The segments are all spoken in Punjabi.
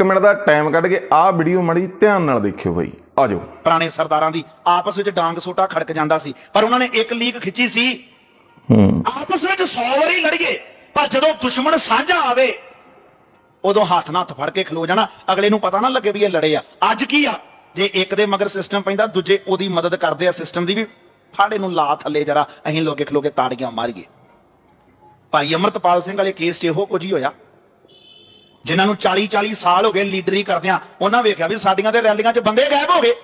1 ਮਿੰਟ ਦਾ ਟਾਈਮ ਕੱਢ ਕੇ ਆਹ ਵੀਡੀਓ ਮੜੀ ਧਿਆਨ ਨਾਲ ਦੇਖਿਓ ਬਾਈ। ਆਜੋ ਪੁਰਾਣੇ ਸਰਦਾਰਾਂ ਦੀ ਆਪਸ ਵਿੱਚ ਡਾਂਗ ਸੋਟਾ ਖੜਕ ਜਾਂਦਾ ਸੀ। ਪਰ ਉਹਨਾਂ ਨੇ ਇੱਕ ਲੀਕ ਖਿੱਚੀ ਸੀ। ਹੂੰ। ਆਪਸ ਵਿੱਚ 100 ਵਾਰੀ ਲੜੀਏ। ਪਰ ਜਦੋਂ ਦੁਸ਼ਮਣ ਸਾਂਝਾ ਆਵੇ ਉਦੋਂ ਹੱਥ ਨਾਲ ਹੱਥ ਫੜ ਕੇ ਖਲੋ ਜਾਣਾ। ਅਗਲੇ ਨੂੰ ਪਤਾ ਨਾ ਲੱਗੇ ਵੀ ਇਹ ਲੜੇ ਆ। ਅੱਜ ਕੀ ਆ? ਜੇ ਇੱਕ ਦੇ ਮਗਰ ਸਿਸਟਮ ਪੈਂਦਾ ਦੂਜੇ ਉਹਦੀ ਮਦਦ ਕਰਦੇ ਆ ਸਿਸਟਮ ਦੀ ਵੀ। ਫਾੜੇ ਨੂੰ ਲਾ ਥੱਲੇ ਜਰਾ। ਅਸੀਂ ਲੋਕੇ ਖਲੋ ਕੇ ਤਾੜੀਆਂ ਮਾਰੀਏ। ਭਾਈ ਅਮਰਤਪਾਲ ਸਿੰਘ ਵਾਲੇ ਕੇਸ 'ਚ ਇਹੋ ਕੁਝ ਹੀ ਹੋਇਆ। ਜਿਨ੍ਹਾਂ ਨੂੰ 40 40 ਸਾਲ ਹੋ ਗਏ ਲੀਡਰੀ ਕਰਦਿਆਂ ਉਹਨਾਂ ਵੇਖਿਆ ਵੀ ਸਾਡੀਆਂ ਤੇ ਰੈਲੀਆਂ 'ਚ ਬੰਦੇ ਗਾਇਬ ਹੋ ਗਏ।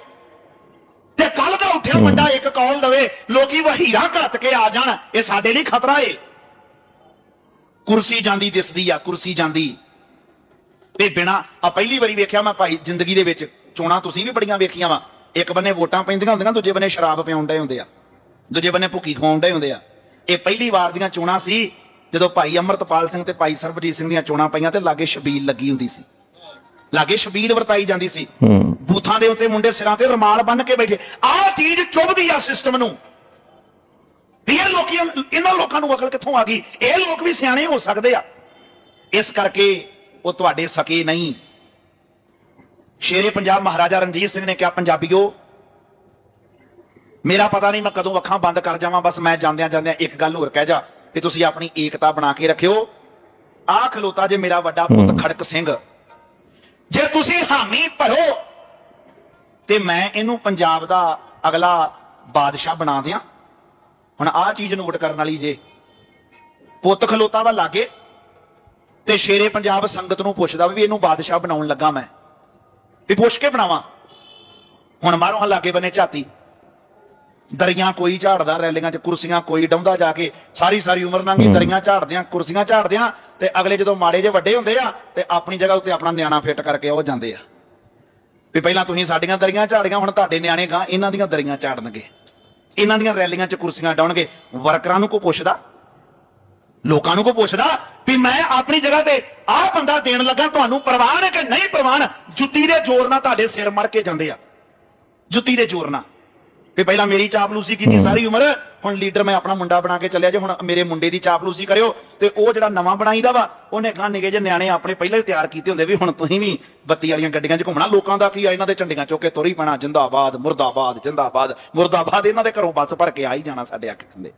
ਤੇ ਕੱਲ ਦਾ ਉੱਠਿਆ ਵੱਡਾ ਇੱਕ ਕਾਲ ਦਵੇ ਲੋਕੀ ਵਹੀਰਾ ਘੱਤ ਕੇ ਆ ਜਾਣ ਇਹ ਸਾਡੇ ਲਈ ਖਤਰਾ ਏ। ਕੁਰਸੀ ਜਾਂਦੀ ਦਿਸਦੀ ਆ ਕੁਰਸੀ ਜਾਂਦੀ। ਤੇ ਬਿਨਾ ਆ ਪਹਿਲੀ ਵਾਰੀ ਵੇਖਿਆ ਮੈਂ ਭਾਈ ਜ਼ਿੰਦਗੀ ਦੇ ਵਿੱਚ ਚੋਣਾਂ ਤੁਸੀਂ ਵੀ ਬੜੀਆਂ ਵੇਖੀਆਂ ਵਾ। ਇੱਕ ਬੰਨੇ ਵੋਟਾਂ ਪੈਂਦੀਆਂ ਹੁੰਦੀਆਂ ਦੂਜੇ ਬੰਨੇ ਸ਼ਰਾਬ ਡਏ ਹੁੰਦੇ ਆ। ਦੂਜੇ ਬੰਨੇ ਭੁੱਕੀ ਖਵਾਉਣ ਡਏ ਹੁੰਦੇ ਆ। ਇਹ ਪਹਿਲੀ ਵਾਰ ਦੀਆਂ ਚੋਣਾਂ ਸੀ ਜਦੋਂ ਭਾਈ ਅਮਰਤਪਾਲ ਸਿੰਘ ਤੇ ਭਾਈ ਸਰਬਜੀਤ ਸਿੰਘ ਦੀਆਂ ਚੋਣਾਂ ਪਈਆਂ ਤੇ ਲਾਗੇ ਸ਼ਬੀਲ ਲੱਗੀ ਹੁੰਦੀ ਸੀ। ਲਾਗੇ ਸ਼ਬੀਲ ਵਰਤਾਈ ਜਾਂਦੀ ਸੀ। ਬੂਥਾਂ ਦੇ ਉੱਤੇ ਮੁੰਡੇ ਸਿਰਾਂ ਤੇ ਰਮਾਲ ਬੰਨ ਕੇ ਬੈਠੇ। ਆਹ ਚੀਜ਼ ਚੁੱਭਦੀ ਆ ਸਿਸਟਮ ਨੂੰ। ਵੀ ਇਹ ਲੋਕੀ ਇਹਨਾਂ ਲੋਕਾਂ ਨੂੰ ਅਕਲ ਕਿੱਥੋਂ ਆ ਗਈ? ਇਹ ਲੋਕ ਵੀ ਸਿਆਣੇ ਹੋ ਸਕਦੇ ਆ। ਇਸ ਕਰਕੇ ਉਹ ਤੁਹਾਡੇ ਸਕੇ ਨਹੀਂ। ਸ਼ੇਰੇ ਪੰਜਾਬ ਮਹਾਰਾਜਾ ਰਣਜੀਤ ਸਿੰਘ ਨੇ ਕਿਹਾ ਪੰਜਾਬੀਓ ਮੇਰਾ ਪਤਾ ਨਹੀਂ ਮੈਂ ਕਦੋਂ ਅੱਖਾਂ ਬੰਦ ਕਰ ਜਾਵਾਂ। ਬਸ ਮੈਂ ਜਾਂਦਿਆਂ ਜਾਂਦਿਆਂ ਇੱਕ ਗੱਲ ਹੋਰ ਕਹਿ ਜਾ। ਵੀ ਤੁਸੀਂ ਆਪਣੀ ਏਕਤਾ ਬਣਾ ਕੇ ਰੱਖਿਓ। ਆਹ ਖਲੋਤਾ ਜੇ ਮੇਰਾ ਵੱਡਾ ਪੁੱਤ ਖੜਕ ਸਿੰਘ। ਜੇ ਤੁਸੀਂ ਹਾਮੀ ਭਰੋ ਤੇ ਮੈਂ ਇਹਨੂੰ ਪੰਜਾਬ ਦਾ ਅਗਲਾ ਬਾਦਸ਼ਾਹ ਬਣਾ ਦਿਆਂ। ਹੁਣ ਆਹ ਚੀਜ਼ ਨੋਟ ਕਰਨ ਵਾਲੀ ਜੇ। ਪੁੱਤ ਖਲੋਤਾ ਵਾ ਲਾਗੇ ਤੇ ਸ਼ੇਰੇ ਪੰਜਾਬ ਸੰਗਤ ਨੂੰ ਪੁੱਛਦਾ ਵੀ ਇਹਨੂੰ ਬਾਦਸ਼ਾਹ ਬਣਾਉਣ ਲੱਗਾ ਮੈਂ। ਵੀ ਪੁੱਛ ਕੇ ਬਣਾਵਾਂ। ਹੁਣ ਮਾਰੋ ਹਾਂ ਲਾਗੇ ਬਨੇ ਝਾਤੀ। ਦਰੀਆਂ ਕੋਈ ਝਾੜਦਾ ਰੈਲੀਆਂ 'ਚ ਕੁਰਸੀਆਂ ਕੋਈ ਡਾਉਂਦਾ ਜਾ ਕੇ ਸਾਰੀ ਸਾਰੀ ਉਮਰ ਲੰਘੀ ਦਰੀਆਂ ਝਾੜਦਿਆਂ ਕੁਰਸੀਆਂ ਝਾੜਦਿਆਂ ਤੇ ਅਗਲੇ ਜਦੋਂ ਮਾੜੇ ਜੇ ਵੱਡੇ ਹੁੰਦੇ ਆ ਤੇ ਆਪਣੀ ਜਗ੍ਹਾ ਉੱਤੇ ਆਪਣਾ ਨਿਆਣਾ ਫਿੱਟ ਕਰਕੇ ਉਹ ਜਾਂਦੇ ਆ। ਵੀ ਪਹਿਲਾਂ ਤੁਸੀਂ ਸਾਡੀਆਂ ਦਰੀਆਂ ਝਾੜੀਆਂ ਹੁਣ ਤੁਹਾਡੇ ਨਿਆਣੇ ਗਾਂ ਇਹਨਾਂ ਦੀਆਂ ਦਰੀਆਂ ਝਾੜਨਗੇ। ਇਹਨਾਂ ਦੀਆਂ ਰੈਲੀਆਂ 'ਚ ਕੁਰਸੀਆਂ ਡਾਉਣਗੇ ਵਰਕਰਾਂ ਨੂੰ ਕੋ ਪੁੱਛਦਾ? ਲੋਕਾਂ ਨੂੰ ਕੋ ਪੁੱਛਦਾ? ਵੀ ਮੈਂ ਆਪਣੀ ਜਗ੍ਹਾ ਤੇ ਆਹ ਬੰਦਾ ਦੇਣ ਲੱਗਾ ਤੁਹਾਨੂੰ ਪ੍ਰਵਾਨ ਹੈ ਕਿ ਨਹੀਂ ਪ੍ਰਵਾਨ? ਜੁੱਤੀ ਦੇ ਜ਼ੋਰ ਨਾਲ ਤੁਹਾਡੇ ਸਿਰ ਮੜ ਕੇ ਜਾਂਦੇ ਆ। ਜੁੱਤੀ ਦੇ ਜ਼ੋਰ ਨਾਲ। ਵੀ ਪਹਿਲਾਂ ਮੇਰੀ ਚਾਪਲੂਸੀ ਕੀਤੀ ਸਾਰੀ ਉਮਰ ਹੁਣ ਲੀਡਰ ਮੈਂ ਆਪਣਾ ਮੁੰਡਾ ਬਣਾ ਕੇ ਚੱਲਿਆ ਜੇ ਹੁਣ ਮੇਰੇ ਮੁੰਡੇ ਦੀ ਚਾਪਲੂਸੀ ਕਰਿਓ। ਤੇ ਉਹ ਜਿਹੜਾ ਨਵਾਂ ਬਣਾਈਦਾ ਵਾ ਉਹਨੇ ਕਹਾ ਨਿਗੇ ਜੇ ਨਿਆਣੇ ਆਪਣੇ ਪਹਿਲਾਂ ਹੀ ਤਿਆਰ ਕੀਤੇ ਹੁੰਦੇ ਵੀ ਹੁਣ ਤੁਸੀਂ ਵੀ ਬੱਤੀ ਵਾਲੀਆਂ ਗੱਡੀਆਂ 'ਚ ਘੁੰਮਣਾ। ਲੋਕਾਂ ਦਾ ਕੀ ਆ ਇਹਨਾਂ ਦੇ ਝੰਡੀਆਂ ਚੁੱਕ ਕੇ ਤੁਰੀ ਪੈਣਾ ਜਿੰਦਾਬਾਦ ਮੁਰਦਾਬਾਦ ਜਿੰਦਾਬਾਦ। ਮੁਰਦਾਬਾਦ ਇਹਨਾਂ ਦੇ ਘਰੋਂ ਬੱਸ ਭਰ ਕੇ ਆ ਹੀ ਜਾਣਾ ਸਾਡੇ ਅੱਖ ਖੰਦੇ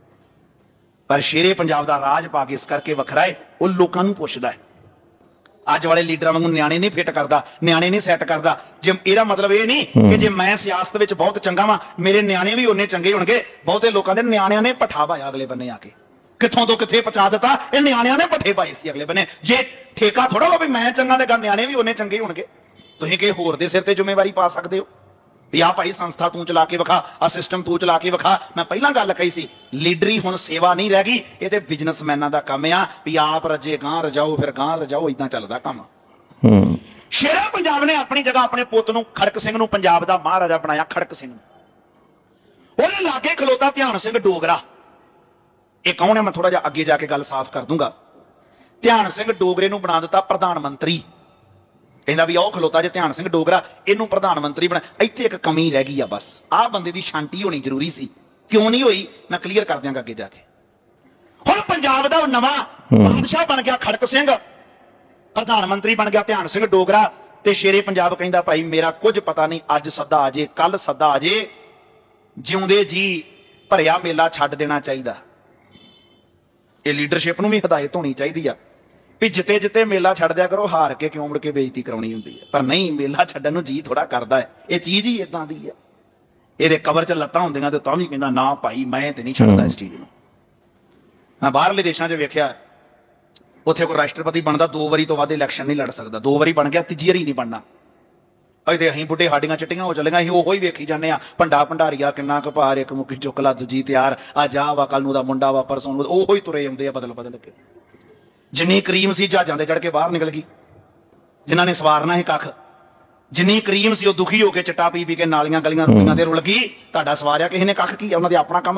ਪਰ ਸ਼ੇਰੇ ਪੰਜਾਬ ਦਾ ਰਾਜ ਇਸ ਕਰਕੇ ਵੱਖਰਾ ਹੈ ਉਹ ਲੋਕਾਂ ਨੂੰ ਪੁੱਛਦਾ ਹੈ। ਅੱਜ ਵਾਲੇ ਲੀਡਰਾਂ ਵਾਂਗੂ ਨਿਆਣੇ ਨਹੀਂ ਫਿੱਟ ਕਰਦਾ ਨਿਆਣੇ ਨਹੀਂ ਸੈੱਟ ਕਰਦਾ। ਜੇ ਇਹਦਾ ਮਤਲਬ ਇਹ ਨਹੀਂ ਕਿ ਜੇ ਮੈਂ ਸਿਆਸਤ ਵਿੱਚ ਬਹੁਤ ਚੰਗਾ ਵਾਂ ਮੇਰੇ ਨਿਆਣੇ ਵੀ ਉਹਨੇ ਚੰਗੇ ਹੋਣਗੇ ਬਹੁਤੇ ਲੋਕਾਂ ਦੇ ਨਿਆਣਿਆਂ ਨੇ ਪੱਠਾ ਪਾਇਆ ਅਗਲੇ ਬੰਨੇ ਆ ਕੇ। ਕਿੱਥੋਂ ਤੋਂ ਕਿੱਥੇ ਪਹੁੰਚਾ ਦਿੱਤਾ? ਇਹ ਨਿਆਣਿਆਂ ਨੇ ਪੱਠੇ ਪਾਏ ਸੀ ਅਗਲੇ ਬੰਨੇ। ਜੇ ਠੇਕਾ ਥੋੜਾ ਵਾ ਵੀ ਮੈਂ ਚੰਗਾ ਤੇ ਨਿਆਣੇ ਵੀ ਉਹਨੇ ਚੰਗੇ ਹੋਣਗੇ ਤੁਸੀਂ ਕਿ ਹੋਰ ਦੇ ਸਿਰ ਤੇ ਜ਼ਿੰਮੇਵਾਰੀ ਪਾ ਸਕਦੇ ਹੋ। ਵੀ ਆ ਭਾਈ ਸੰਸਥਾ ਤੂੰ ਚਲਾ ਕੇ ਵਿਖਾ ਆ ਸਿਸਟਮ ਤੂੰ ਚਲਾ ਕੇ ਵਿਖਾ। ਮੈਂ ਪਹਿਲਾਂ ਗੱਲ ਕਹੀ ਸੀ ਲੀਡਰੀ ਹੁਣ ਸੇਵਾ ਨਹੀਂ ਰਹਿ ਗਈ ਇਹ ਤੇ ਬਿਜ਼ਨਸਮੈਨਾਂ ਦਾ ਕੰਮ ਆ ਵੀ ਆਪ ਰਜੇ ਗਾਂ ਰਜਾਓ ਫਿਰ ਗਾਂ ਰਜਾਓ ਇਦਾਂ ਚੱਲਦਾ ਕੰਮ। ਹੂੰ। ਸ਼ੇਰਾ ਪੰਜਾਬ ਨੇ ਆਪਣੀ ਜਗ੍ਹਾ ਆਪਣੇ ਪੁੱਤ ਨੂੰ ਖੜਕ ਸਿੰਘ ਨੂੰ ਪੰਜਾਬ ਦਾ ਮਹਾਰਾਜਾ ਬਣਾਇਆ ਖੜਕ ਸਿੰਘ ਨੂੰ। ਉਹਦੇ ਲਾਗੇ ਖਲੋਤਾ ਧਿਆਨ ਸਿੰਘ ਡੋਗਰਾ। ਇਹ ਕੌਣ ਹੈ? ਮੈਂ ਥੋੜਾ ਜਿਹਾ ਅੱਗੇ ਜਾ ਕੇ ਗੱਲ ਸਾਫ਼ ਕਰ ਦੂੰਗਾ। ਧਿਆਨ ਸਿੰਘ ਡੋਗਰੇ ਨੂੰ ਬਣਾ ਦਿੱਤਾ ਪ੍ਰਧਾਨ ਮੰਤਰੀ। ਕਹਿੰਦਾ ਵੀ ਉਹ ਖਲੋਤਾ ਜੇ ਧਿਆਨ ਸਿੰਘ ਡੋਗਰਾ ਇਹਨੂੰ ਪ੍ਰਧਾਨ ਮੰਤਰੀ ਬਣਾ ਇੱਥੇ ਇੱਕ ਕਮੀ ਰਹਿ ਗਈ ਆ ਬਸ। ਆਹ ਬੰਦੇ ਦੀ ਸ਼ਾਂਤੀ ਹੋਣੀ ਜ਼ਰੂਰੀ ਸੀ। ਕਿਉਂ ਨਹੀਂ ਹੋਈ? ਮੈਂ ਕਲੀਅਰ ਕਰ ਦਿਆਂਗਾ ਅੱਗੇ ਜਾ ਕੇ। ਹੁਣ ਪੰਜਾਬ ਦਾ ਨਵਾਂ ਬਾਦਸ਼ਾਹ ਬਣ ਗਿਆ ਖੜਕ ਸਿੰਘ। ਪ੍ਰਧਾਨ ਮੰਤਰੀ ਬਣ ਗਿਆ ਧਿਆਨ ਸਿੰਘ ਡੋਗਰਾ। ਤੇ ਸ਼ੇਰੇ ਪੰਜਾਬ ਕਹਿੰਦਾ ਭਾਈ ਮੇਰਾ ਕੁਝ ਪਤਾ ਨਹੀਂ ਅੱਜ ਸੱਦਾ ਆ ਜੇ ਕੱਲ ਸੱਦਾ ਆ ਜੇ। ਜਿਉਂਦੇ ਜੀ ਭਰਿਆ ਮੇਲਾ ਛੱਡ ਦੇਣਾ ਚਾਹੀਦਾ। ਇਹ ਲੀਡਰਸ਼ਿਪ ਨੂੰ ਵੀ ਹਦਾਇਤ ਹੋਣੀ ਚਾਹੀਦੀ ਆ। ਵੀ ਜਿੱਤੇ ਜਿੱਤੇ ਮੇਲਾ ਛੱਡ ਦਿਆ ਕਰੋ ਹਾਰ ਕੇ ਕਿਉਂ ਮੁੜ ਕੇ ਬੇਇੱਜ਼ਤੀ ਕਰਾਉਣੀ ਹੁੰਦੀ ਹੈ? ਪਰ ਨਹੀਂ ਮੇਲਾ ਛੱਡਣ ਨੂੰ ਜੀ ਥੋੜਾ ਕਰਦਾ ਹੈ। ਇਹ ਚੀਜ਼ ਹੀ ਇਦਾਂ ਦੀ ਆ ਇਹਦੇ ਕਬਰ 'ਚ ਲੱਤਾਂ ਹੁੰਦੀਆਂ ਤੇ ਤਾਂ ਵੀ ਕਹਿੰਦਾ ਨਾ ਭਾਈ ਮੈਂ ਤੇ ਨਹੀਂ ਛੱਡਦਾ ਇਸ ਚੀਜ਼ ਨੂੰ। ਮੈਂ ਬਾਹਰਲੇ ਦੇਸ਼ਾਂ 'ਚ ਵੇਖਿਆ ਉੱਥੇ ਕੋਈ ਰਾਸ਼ਟਰਪਤੀ ਬਣਦਾ ਦੋ ਵਾਰੀ ਤੋਂ ਵੱਧ ਇਲੈਕਸ਼ਨ ਨਹੀਂ ਲੜ ਸਕਦਾ। ਦੋ ਵਾਰੀ ਬਣ ਗਿਆ ਤੀਜੀ ਵਾਰੀ ਨਹੀਂ ਬਣਨਾ। ਅਜੇ ਤੇ ਅਸੀਂ ਬੁੱਢੇ ਸਾਡੀਆਂ ਚਿੱਟੀਆਂ ਹੋ ਚੱਲੀਆਂ ਅਸੀਂ ਉਹੋ ਹੀ ਵੇਖੀ ਜਾਂਦੇ ਆ ਭੰਡਾ ਭੰਡਾਰੀਆ ਕਿੰਨਾ ਕੁ ਭਾਰ ਇੱਕ ਮੁੱਕੀ ਚੁੱਕ ਲਾ ਦੂਜੀ ਤਿਆਰ। ਆ ਜਾ ਵਾ ਕੱਲ ਨੂੰ ਦਾ ਮੁੰਡਾ ਵਾ ਪਰਸੋਂ ਨੂੰ ਉਹੋ ਹੀ ਤੁਰੇ ਆਉਂਦੇ ਆ ਬਦਲ ਬਦਲ ਕੇ। ਜਿੰਨੀ ਕਰੀਮ ਸੀ ਜਹਾਜ਼ਾਂ ਦੇ ਚੜ ਕੇ ਬਾਹਰ ਨਿਕਲ ਗਈ। ਜਿਨ੍ਹਾਂ ਨੇ ਸਵਾਰਨਾ ਹੈ ਕੱਖ। ਜਿੰਨੀ ਕਰੀਮ ਸੀ ਉਹ ਦੁਖੀ ਹੋ ਕੇ ਚਟਾ ਪੀ ਪੀ ਕੇ ਨਾਲੀਆਂ ਗਲੀਆਂ ਰੋਟੀਆਂ ਤੇ ਰੁਲ ਗਈ। ਤੁਹਾਡਾ ਸਵਾਰਿਆ ਕਿਸੇ ਨੇ ਕੱਖ ਕੀ ਉਹਨਾਂ ਦੇ ਆਪਣਾ ਕੰਮ